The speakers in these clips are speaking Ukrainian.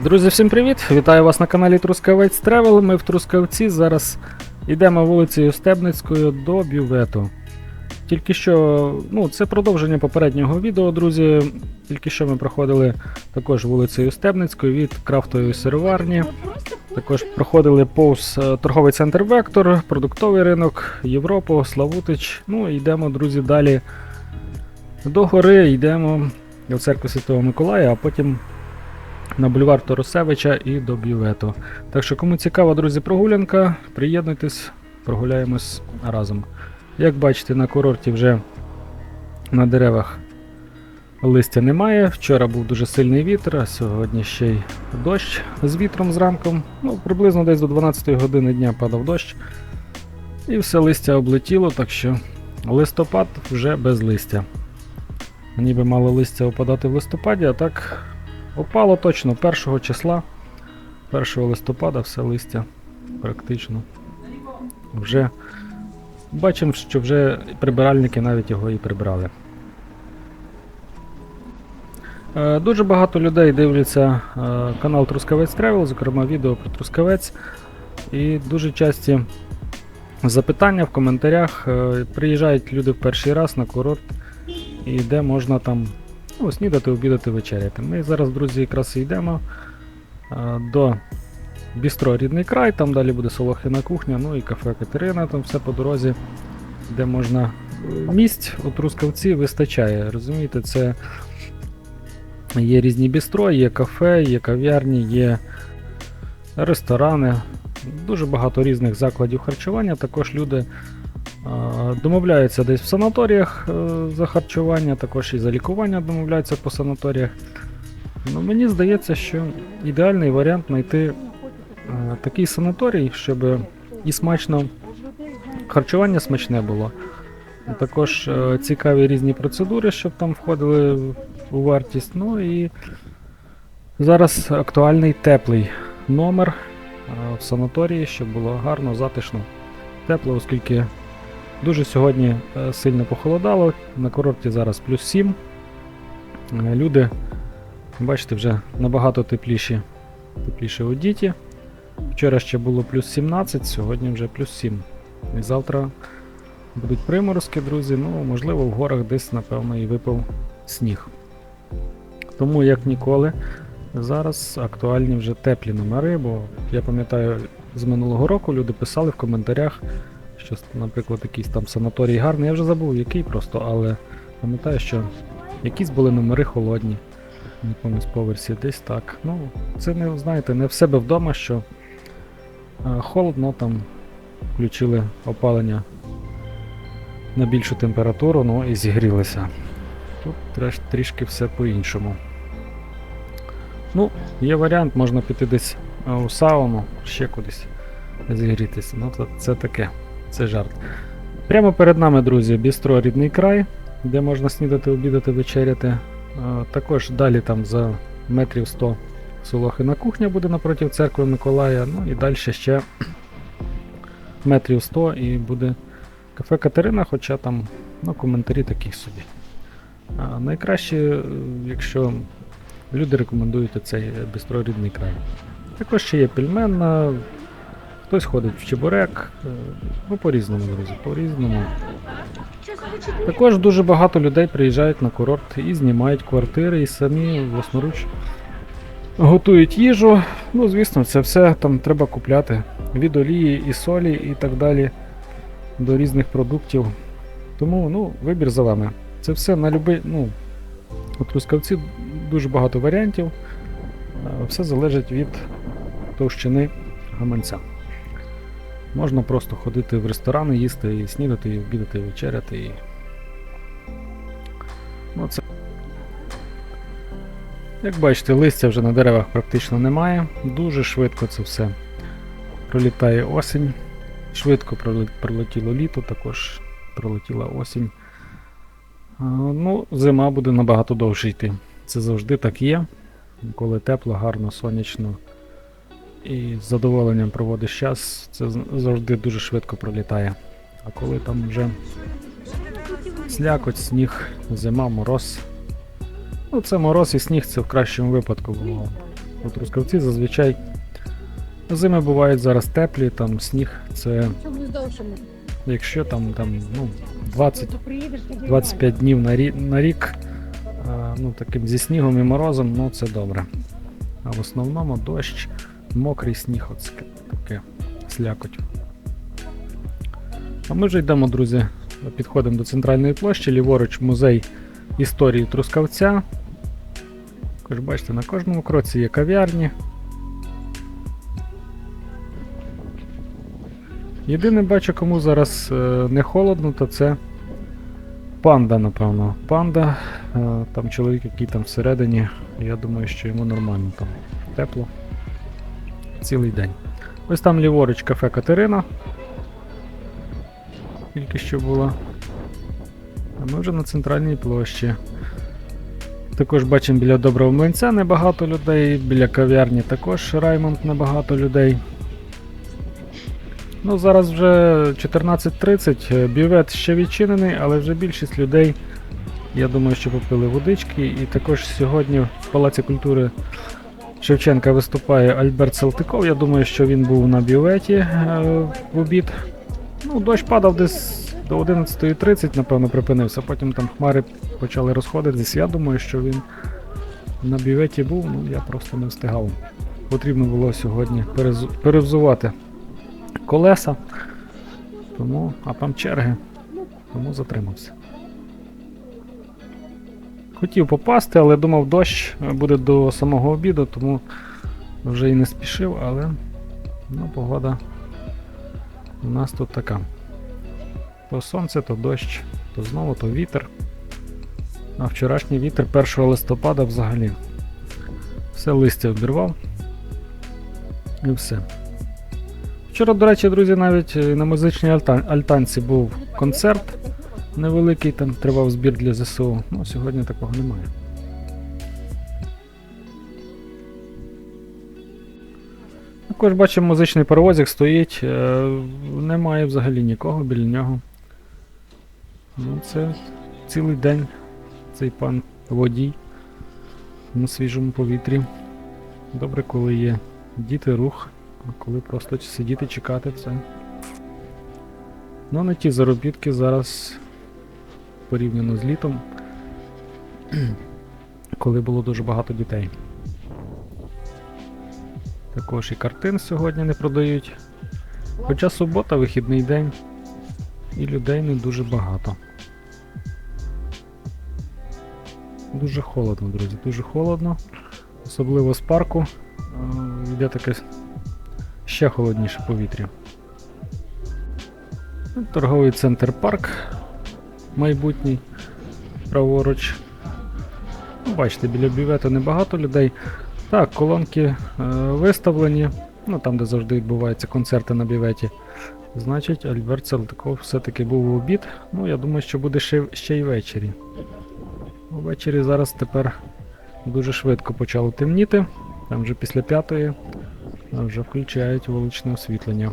Друзі, всім привіт! Вітаю вас на каналі Трускавець Тревел. Ми в Трускавці. Зараз йдемо вулицею Стебницькою до бювету. Тільки що, ну, це продовження попереднього відео, друзі. Тільки що ми проходили також вулицею Стебницькою від крафтової сироварні. Також проходили повз е, торговий центр Вектор, продуктовий ринок, Європу, Славутич. Ну і йдемо, друзі, далі до гори, йдемо до церкви Святого Миколая, а потім на бульвар Торосевича і до бювету. Так що, кому цікава, друзі, прогулянка, приєднуйтесь, прогуляємось разом. Як бачите, на курорті вже на деревах листя немає. Вчора був дуже сильний вітер, а сьогодні ще й дощ з вітром зранку. Ну, приблизно десь до 12 години дня падав дощ. І все листя облетіло, так що листопад вже без листя. Ніби мало листя опадати в листопаді, а так Опало точно 1 числа, 1 листопада все листя практично. Вже бачимо, що вже прибиральники навіть його і прибрали. Е, Дуже багато людей дивляться е, канал Трускавець Тревел, зокрема відео про Трускавець. І дуже часті запитання в коментарях. е, Приїжджають люди в перший раз на курорт, і де можна там Ну, снідати, обідати, вечеряти. Ми зараз, друзі, якраз йдемо до Бістро Рідний край, там далі буде Солохина кухня, ну і кафе Катерина, там все по дорозі, де можна. Місць у Трускавці вистачає. Розумієте, це є різні бістро, є кафе, є кав'ярні, є ресторани, дуже багато різних закладів харчування. Також люди Домовляються десь в санаторіях е, за харчування, також і за лікування домовляються по санаторіях. Ну, мені здається, що ідеальний варіант знайти е, такий санаторій, щоб і смачно харчування смачне було. Також е, цікаві різні процедури, щоб там входили у вартість. Ну і зараз актуальний теплий номер в санаторії, щоб було гарно, затишно, тепло, оскільки Дуже сьогодні е, сильно похолодало. На курорті зараз плюс 7. Е, Люди, бачите, вже набагато тепліші, тепліші одіті. Вчора ще було плюс 17, сьогодні вже плюс 7. І завтра будуть приморозки, друзі. Ну, можливо, в горах десь, напевно, і випав сніг. Тому, як ніколи, зараз актуальні вже теплі номери, бо я пам'ятаю, з минулого року люди писали в коментарях. Що, наприклад, якийсь там санаторій гарний, я вже забув який просто, але пам'ятаю, що якісь були номери холодні. На якомусь поверсі десь так. Ну, це не, знаєте, не в себе вдома, що е, холодно, там включили опалення на більшу температуру, ну і зігрілися. Тут трішки все по-іншому. Ну, є варіант, можна піти десь е, у сауну, ще кудись зігрітися. Ну, це таке. Це жарт. Прямо перед нами, друзі, бістро рідний край, де можна снідати, обідати, вечеряти. Е, Також далі там за метрів 100 Солохина кухня буде напроти церкви Миколая. Ну і далі ще метрів 100 і буде кафе Катерина, хоча там ну, коментарі такі собі. А найкраще, е, якщо люди рекомендують цей бістро рідний край. Також ще є пельменна, Хтось ходить в чебурек, е, ну по-різному, друзі, по-різному. Також дуже багато людей приїжджають на курорт і знімають квартири, і самі власноруч готують їжу. Ну, звісно, це все там треба купляти. Від олії і солі і так далі до різних продуктів. Тому ну, вибір за вами. Це все на любий. Ну, у Трускавці дуже багато варіантів. Е, Все залежить від товщини гаманця. Можна просто ходити в ресторани, їсти і снідати, і обідати, і вечеряти. І... Ну, це... Як бачите, листя вже на деревах практично немає. Дуже швидко це все пролітає осінь. Швидко пролетіло літо, також пролетіла осінь. Ну, зима буде набагато довше йти. Це завжди так є. Коли тепло, гарно, сонячно і з задоволенням проводиш час, це завжди дуже швидко пролітає. А коли там вже слякоть, сніг, зима, мороз. Ну, це мороз і сніг, це в кращому випадку було у Трускавці зазвичай зими бувають зараз теплі, там сніг це якщо там, там ну, 20 То приїдеш, тоді 25 днів на рік, на рік ну, таким зі снігом і морозом, ну це добре. А в основному дощ, мокрий сніг, от таке, слякоть. А ми вже йдемо, друзі, підходимо до центральної площі, ліворуч музей історії Трускавця. Також бачите, на кожному кроці є кав'ярні. Єдине бачу, кому зараз е, не холодно, то це Панда, напевно. Панда, е, там чоловік, який там всередині, я думаю, що йому нормально там тепло. Цілий день. Ось там ліворуч кафе Катерина. Тільки що була. А ми вже на центральній площі. Також бачимо біля доброго млинця небагато людей, біля кав'ярні також Раймонд небагато людей. Ну, зараз вже 14.30, е, бювет ще відчинений, але вже більшість людей, я думаю, що попили водички. І також сьогодні в Палаці культури Шевченка виступає Альберт Салтиков. Я думаю, що він був на бюветі е, в обід. Ну, дощ падав десь до 11.30, напевно, припинився. Потім там хмари почали розходитись. Я думаю, що він на бюветі був, ну я просто не встигав. Потрібно було сьогодні перевзувати колеса. Тому, а там черги. Тому затримався. Хотів попасти, але думав, дощ буде до самого обіду, тому вже і не спішив, але ну, погода у нас тут така. То сонце, то дощ, то знову, то вітер. А вчорашній вітер 1 листопада взагалі. Все листя обірвав. І все. Вчора, до речі, друзі, навіть е, на музичній альта- альтанці був концерт невеликий, там тривав збір для ЗСУ. Ну, сьогодні такого немає. Також бачимо, музичний паровозик стоїть, е, немає взагалі нікого біля нього. Ну, це цілий день цей пан водій на свіжому повітрі. Добре, коли є діти, рух, а коли просто сидіти, чекати це. Ну, не ті заробітки зараз порівняно з літом, коли було дуже багато дітей. Також і картин сьогодні не продають. Хоча субота, вихідний день, і людей не дуже багато. Дуже холодно, друзі, дуже холодно. Особливо з парку. е, Йде таке ще холодніше повітря. Торговий центр парк майбутній, праворуч. Ну, Бачите, біля бювету небагато людей. Так, колонки е, виставлені, ну там, де завжди відбуваються концерти на бюветі. Значить, Альберт Салтиков все-таки був в обід. Ну, я думаю, що буде ще, ще й ввечері. Ввечері зараз тепер дуже швидко почало темніти. Там вже після п'ятої вже включають вуличне освітлення.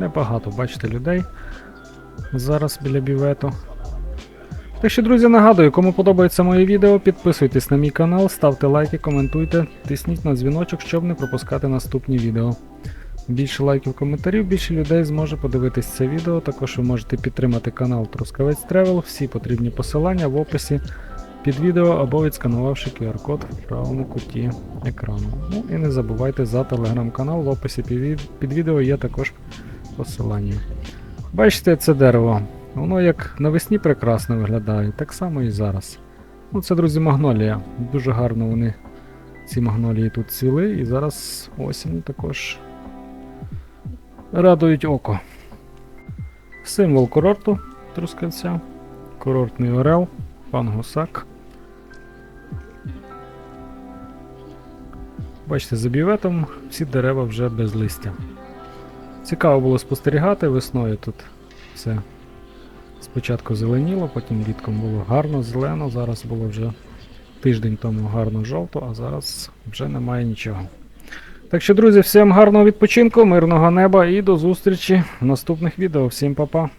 Небагато, бачите, людей зараз біля бювету. Так що, друзі, нагадую, кому подобається моє відео, підписуйтесь на мій канал, ставте лайки, коментуйте, тисніть на дзвіночок, щоб не пропускати наступні відео. Більше лайків, коментарів, більше людей зможе подивитись це відео. Також ви можете підтримати канал Трускавець Тревел. Всі потрібні посилання в описі під відео або відсканувавши QR-код в правому куті екрану. Ну і не забувайте за телеграм-канал. В описі під відео є також посилання. Бачите, це дерево. Воно як навесні прекрасно виглядає, так само і зараз. Ну, це, друзі, магнолія. Дуже гарно вони, ці магнолії тут цвіли, і зараз осінь також радують око. Символ курорту Трускавця. Курортний орел, пан Гусак. Бачите, за бюветом всі дерева вже без листя. Цікаво було спостерігати весною тут все. Спочатку зеленіло, потім літком було гарно, зелено, зараз було вже тиждень тому гарно жовто, а зараз вже немає нічого. Так що, друзі, всім гарного відпочинку, мирного неба і до зустрічі в наступних відео. Всім па-па!